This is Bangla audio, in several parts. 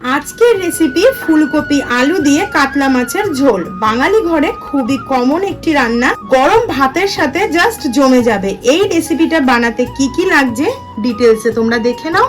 আজকের রেসিপি ফুলকপি আলু দিয়ে কাতলা মাছের ঝোল। বাঙালি ঘরে খুবই কমন একটি রান্না। গরম ভাতের সাথে জাস্ট জমে যাবে। এই রেসিপিটা বানাতে কি কি লাগছে? ডিটেলসে তোমরা দেখে নাও।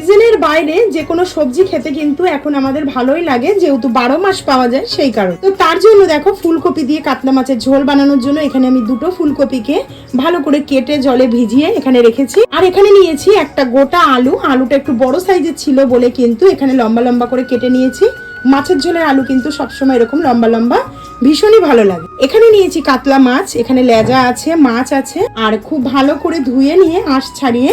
সিজনের বাইরে যে কোনো সবজি খেতে কিন্তু এখন আমাদের ভালোই লাগে, যেহেতু বারো মাস পাওয়া যায় সেই কারণে। তো তার জন্য দেখো ফুলকপি দিয়ে কাতলা মাছের ঝোল বানানোর জন্য এখানে আমি দুটো ফুলকপিকে ভালো করে কেটে জলে ভিজিয়ে এখানে রেখেছি। আর এখানে নিয়েছি একটা গোটা আলু। আলুটা একটু বড় সাইজের ছিল বলে কিন্তু এখানে লম্বা লম্বা করে কেটে নিয়েছি। মাছের ঝোলের আলু কিন্তু সবসময় এরকম লম্বা লম্বা ভীষণই ভালো লাগে। এখানে নিয়েছি কাতলা মাছ, এখানে লেজা আছে, মাছ আছে। আর খুব ভালো করে ধুয়ে নিয়ে, আঁশ ছাড়িয়ে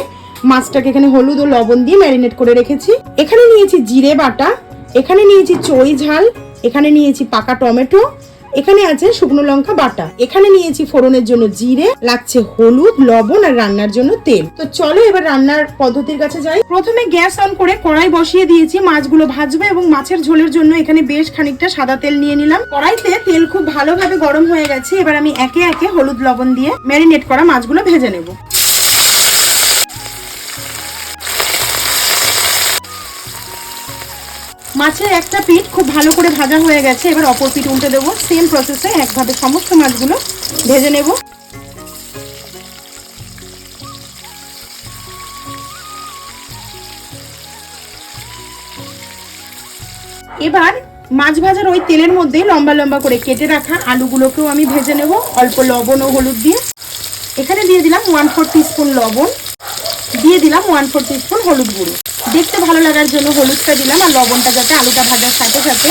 মাছটাকে এখানে হলুদ ও লবণ দিয়ে ম্যারিনেট করে রেখেছি। এখানে নিয়েছি জিরে বাটা, এখানে নিয়েছি চই ঝাল, এখানে নিয়েছি পাকা টমেটো, এখানে আছে শুকনো লঙ্কা বাটা। এখানে নিয়েছি ফোড়নের জন্য জিরে, লাগছে হলুদ, লবণ আর রান্নার জন্য তেল। তো চলো এবার রান্নার পদ্ধতির কাছে যাই। প্রথমে গ্যাস অন করে কড়াই বসিয়ে দিয়েছি, মাছগুলো ভাজবে এবং মাছের ঝোলের জন্য এখানে বেশ খানিকটা সাদা তেল নিয়ে নিলাম। কড়াইতে তেল খুব ভালোভাবে গরম হয়ে গেছে, এবার আমি একে একে হলুদ লবণ দিয়ে ম্যারিনেট করা মাছগুলো ভেজে নেব। মাছের একটা পিঠ খুব ভালো করে ভাজা হয়ে গেছে। এবার অপর পিঠ উল্টে দেবো। সেম প্রসেসে একভাবে সমস্ত মাছগুলো ভেজে নেব। এবার মাছ ভাজার ওই তেলের মধ্যে লম্বা লম্বা করে কেটে রাখা আলুগুলোকেও আমি ভেজে নেব। অল্প লবণ ও হলুদ দিয়ে। এখানে দিয়ে দিলাম ওয়ান ফোর স্পুন লবণ। দিয়ে দিলাম ওয়ান ফোর স্পুন হলুদ গুঁড়ো। দেখতে ভালো লাগার জন্য হলুদটা দিলাম আর লবণটা যাতে আলুটা ভাজার সাথে সাথে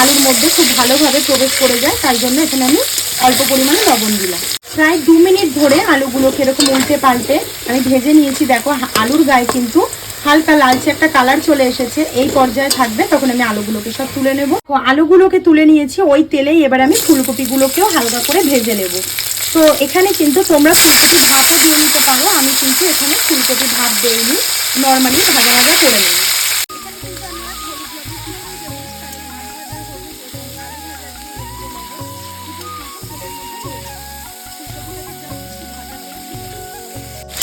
আলুর মধ্যে খুব ভালোভাবে প্রবেশ করে যায়, তাই জন্য এখানে আমি অল্প পরিমাণে লবণ দিলাম। প্রায় দু মিনিট ধরে আলুগুলোকে এরকম উল্টে পাল্টে আমি ভেজে নিয়েছি। দেখো আলুর গায়ে কিন্তু হালকা লালচে একটা কালার চলে এসেছে। এই পর্যায়ে থাকবে, তখন আমি আলুগুলোকে সব তুলে নেব। আলুগুলোকে তুলে নিয়েছি, ওই তেলেই এবার আমি ফুলকপিগুলোকেও হালকা করে ভেজে নেব। তো এখানে কিন্তু তোমরা ফুলকপি ভাতও দিয়ে নিতে পারো। আমি কিন্তু এখানে ফুলকপি ভাত দেইনি নর্মালি ভাজা ভাজা করে নেব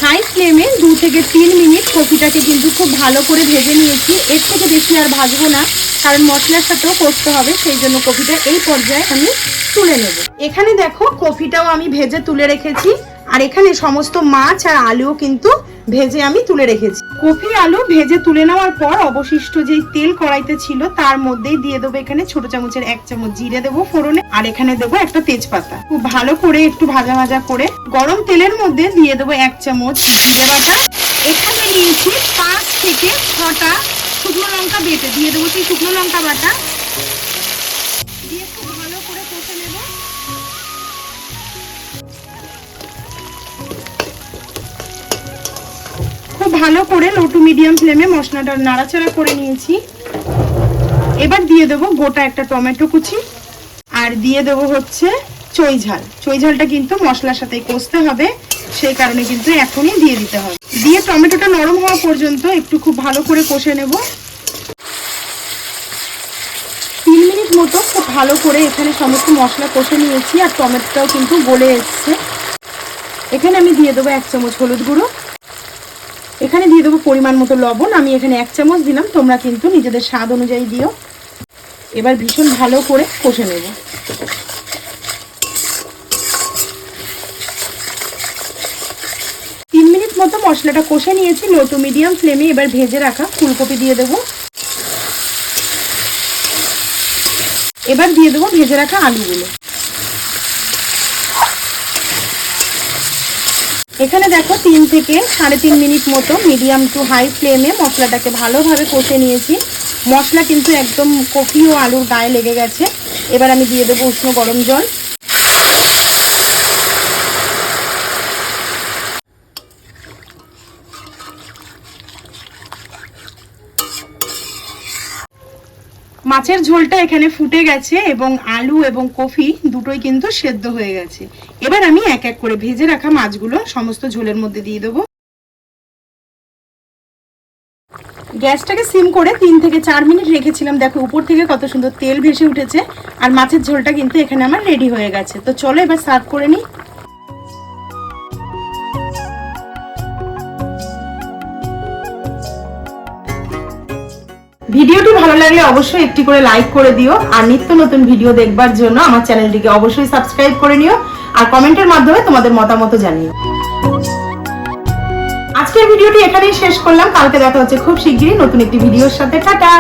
হাই ফ্লেমে দু থেকে তিন মিনিট কফিটাকে কিন্তু খুব ভালো করে ভেজে নিয়েছি। এর থেকে বেশি আর ভাজবো না, কারণ মশলার সাথেও করতে হবে, সেই জন্য কফিটা এই পর্যায়ে আমি তুলে নেব। এখানে দেখো, কফিটাও আমি ভেজে তুলে রেখেছি, আর এখানে সমস্ত মাছ আর আলুও কিন্তু ভেজে আমি তুলে রেখেছি। কফি আলু ভেজে তুলে নেওয়ার পর অবশিষ্ট যেই তেল কড়াইতে ছিল, তার মধ্যেই দিয়ে দেবো এখানে ছোট চামচের এক চামচ জিরে দেবো ফোড়নে, আর এখানে দেবো একটা তেজপাতা। খুব ভালো করে একটু ভাজা ভাজা করে গরম তেলের মধ্যে দিয়ে দেবো এক চামচ জিরে বাটা। এখানে নিয়েছি পাঁচ থেকে ছটা শুকনো লঙ্কা বেটে, দিয়ে দেবো সেই শুকনো লঙ্কা বাটা। দিয়ে ভালো করে লো টু মিডিয়াম ফ্লেমে মশলাটা নাড়াচাড়া করে নিয়েছি। এবার দিয়ে দেবো গোটা একটা টমেটো কুচি, আর দিয়ে দেবো হচ্ছে চই ঝাল। চই ঝালটা কিন্তু মশলার সাথে কষতে হবে, সেই কারণে কিন্তু এখনই দিয়ে দিতে হবে। দিয়ে টমেটোটা নরম হওয়া পর্যন্ত একটু খুব ভালো করে কষে নেব। তিন মিনিট মতো খুব ভালো করে এখানে সমস্ত মশলা কষে নিয়েছি, আর টমেটোটাও কিন্তু গলে এসছে। এখানে আমি দিয়ে দেবো এক চামচ হলুদ গুঁড়ো। এখানে দিয়ে দেবো পরিমাণ মতো লবণ। আমি এখানে এক চামচ দিলাম, তোমরা কিন্তু নিজেদের স্বাদ অনুযায়ী দিও। এবার ভীষণ ভালো করে কষে নেব। তিন মিনিট মতো মশলাটা কষে নিয়েছি, লো টু মিডিয়াম ফ্লেমে এবার ভেজে রাখা ফুলকপি দিয়ে দেবো। এবার দিয়ে দেবো ভেজে রাখা আলুগুলো। এখানে দেখো তিন থেকে সাড়ে তিন মিনিট মতো মিডিয়াম টু হাই ফ্লেমে মশলাটাকে ভালোভাবে কষে নিয়েছি। মশলা কিন্তু একদম কফি ও আলুর গায়ে লেগে গেছে। এবার আমি দিয়ে দেবো উষ্ণ গরম জল। মাছের ঝোলটা এখানে ফুটে গেছে এবং আলু এবং কফি দুটোই কিন্তু সেদ্ধ হয়ে গেছে। এবার আমি এক এক করে ভেজে রাখা মাছগুলো সমস্ত ঝোলের মধ্যে দিয়ে দেবো। গ্যাসটাকে সিম করে তিন থেকে চার মিনিট রেখেছিলাম। দেখো, উপর থেকে কত সুন্দর তেল ভেসে উঠেছে। আর মাছের ঝোলটা কিন্তু এখানে আমার রেডি হয়ে গেছে। তো চলো এবার সার্ভ করে নিই। ভিডিওটি ভালো লাগলে অবশ্যই একটি করে লাইক করে দিও। আর নিত্য নতুন ভিডিও দেখবার জন্য আমার চ্যানেলটিকে অবশ্যই সাবস্ক্রাইব করে নিও। আর কমেন্টের মাধ্যমে তোমাদের মতামত জানিও। আজকের ভিডিওটি এখানেই শেষ করলাম। কালকে দেখা হচ্ছে খুব শিগগিরই নতুন একটি ভিডিওর সাথে। টাটা!